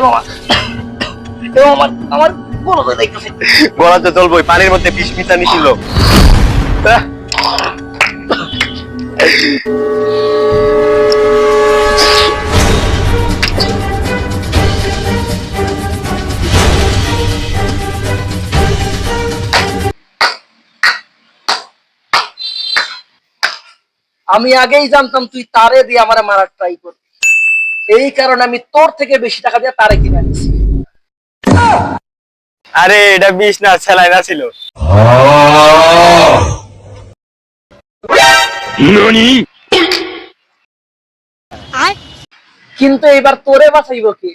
মামা এ মামা আমার গলা তো দেখতেছে গলা তো চলবই পানির মধ্যে বিষ মিশানি ছিল আমি আগেই জানতাম তুই তারে দিয়ে আমার মারার ট্রাই করবি এই কারণে আমি তোর থেকে বেশি টাকা দিয়ে তারে কিনে আনছি। আরে এটা বিষ না সেলাইনা ছিল। কিন্তু এবার তোরে বাঁচাইব কি?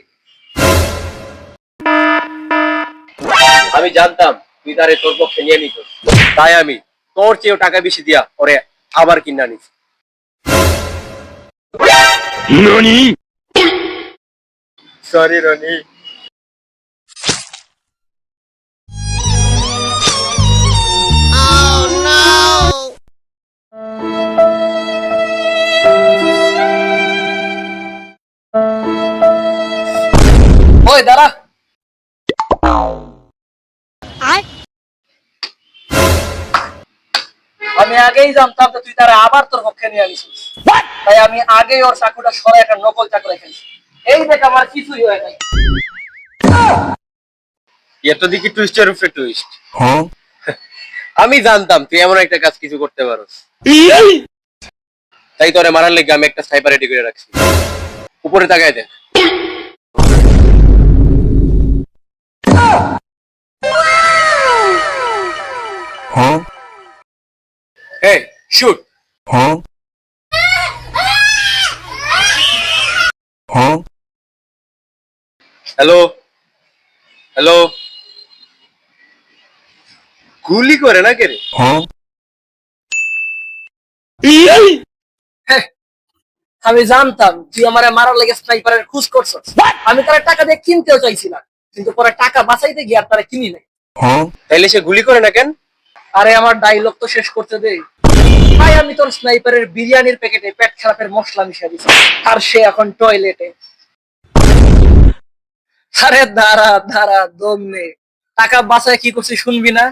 আমি জানতাম তুই তারে তোর পক্ষে নিয়ে নিত। তাই আমি তোর চেয়েও টাকা বেশি দিয়া ওরে আবার কিনা নিছি সরি রনি ওই দাঁড়া আমি আগেই জানতাম যে তুই তারা আবার তোর পক্ষে নিয়ে আনিছিস তাই আমি আগেই ওর চাকুটা সরাই একটা নকল চাকু রেখেছি এই দেখ আমার কিছুই হয় নাই। এটা দেখি টুইস্টের উপরে টুইস্ট আমি জানতাম তুই এমন একটা কাজ কিছু করতে পারোস। তাই তোরে মারার লেগে আমি একটা সাইবার রেডি করে রাখছি। উপরে তাকায় দেখ। হ্যালো? হ্যালো? গুলি করে না কেরে আমি জানতাম তুই আমার মারার লেগে স্নাইপারের খুশ করছস। আমি তারা টাকা দিয়ে কিনতেও চাইছিলাম কিন্তু পরে টাকা বাঁচাইতে গিয়ে আর তারা কিনি নাই। তাইলে সে গুলি করে না কেন? আরে আমার ডায়লগ তো শেষ করতে দে। ভাই আমি তোর স্নাইপারের বিরিয়ানির প্যাকেটে পেট খারাপের মশলা মিশিয়ে দিছি আর সে এখন টয়লেটে আরে দাঁড়া দাঁড়া দম নে টাকা বাঁচায় কি করছি শুনবি না?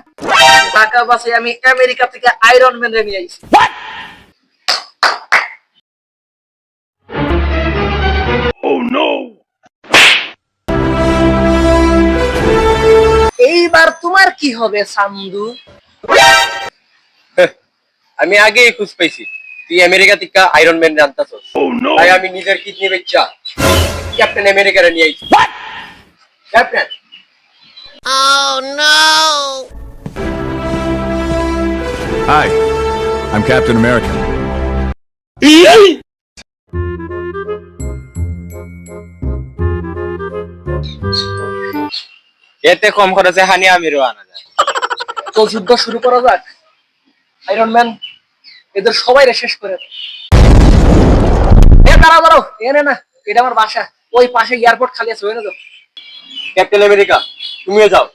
টাকা বাঁচায় আমি আমেরিকা থেকে আয়রন ম্যান নিয়ে আইছি। এইবার তোমার কি হবে সামদু? আমি আগেই খুঁজ পাইছি। তুই আমেরিকা থেকে আয়রন ম্যান জানতাছস তাই আমি নিজের কিডনি বেচা ক্যাপ্টেন আমেরিকারে নিয়ে আইছি। Captain Hi, I'm Captain America. এতে কম খরচে হানি আমিরও আনা যায়। তো যুদ্ধ শুরু করা যাক। আয়রন ম্যান এদের সবাই শেষ করে। এ দাঁড়াও দাঁড়াও। এনে না এটা আমার বাসা। ওই পাশে এয়ারপোর্ট খালি আছে ওই না তো। ক্যাপ্টেন আমেরিকা তুমিও যাও।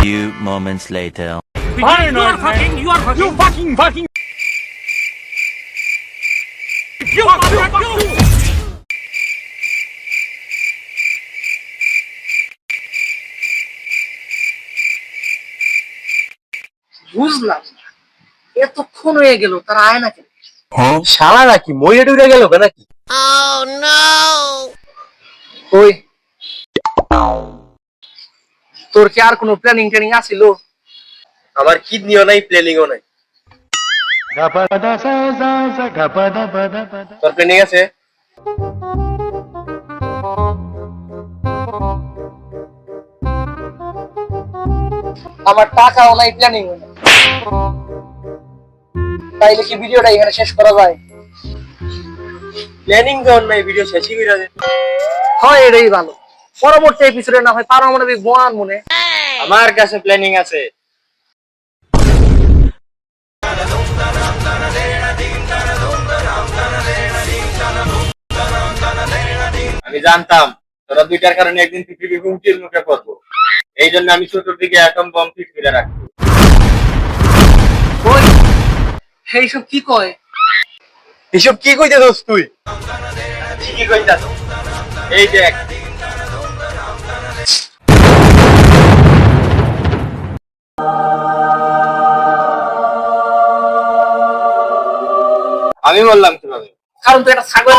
Few moments later. বুঝলাম এতক্ষণ হয়ে গেল তারা আয় না কেন শালা নাকি মইরে ডুরে গেল নাকি? ওই তোর কি আর কোনো প্ল্যানিং ট্রেনিং আছিল আমার কিডনিও নাই প্ল্যানিংও নাই তোর প্ল্যানিং আছে আমার টাকাও নাই প্ল্যানিং নাই তাইলে কি ভিডিওটা এখানে শেষ করা যায় প্ল্যানিং যখন নাই ভিডিও শেষই করে দে হয় এটাই ভালো। পরবর্তী এপিসোডে না হয় পারমাণবিক মনে। আমার কাছে প্ল্যানিং আছে। আমি জানতাম তোরা দুইটার কারণে একদিন পৃথিবী হুমকির মুখে পড়ব। এই জন্য আমি চতুর্দিকে অ্যাটম বম ফিট করে রাখছি ওই এইসব কি কয়? এসব কি কইতে দোস তুই? ঠিকই কইতাছ। এই দেখ আমি বললাম কীভাবে? কারণ তুই একটা ছাগল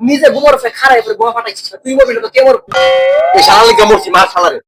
নিজে গোবর ফে খারাই পরে গোয়া ফাটাইছিস তুই মরবি না তো কে মরবি? এই শালা লিখে মরছি মার শালারে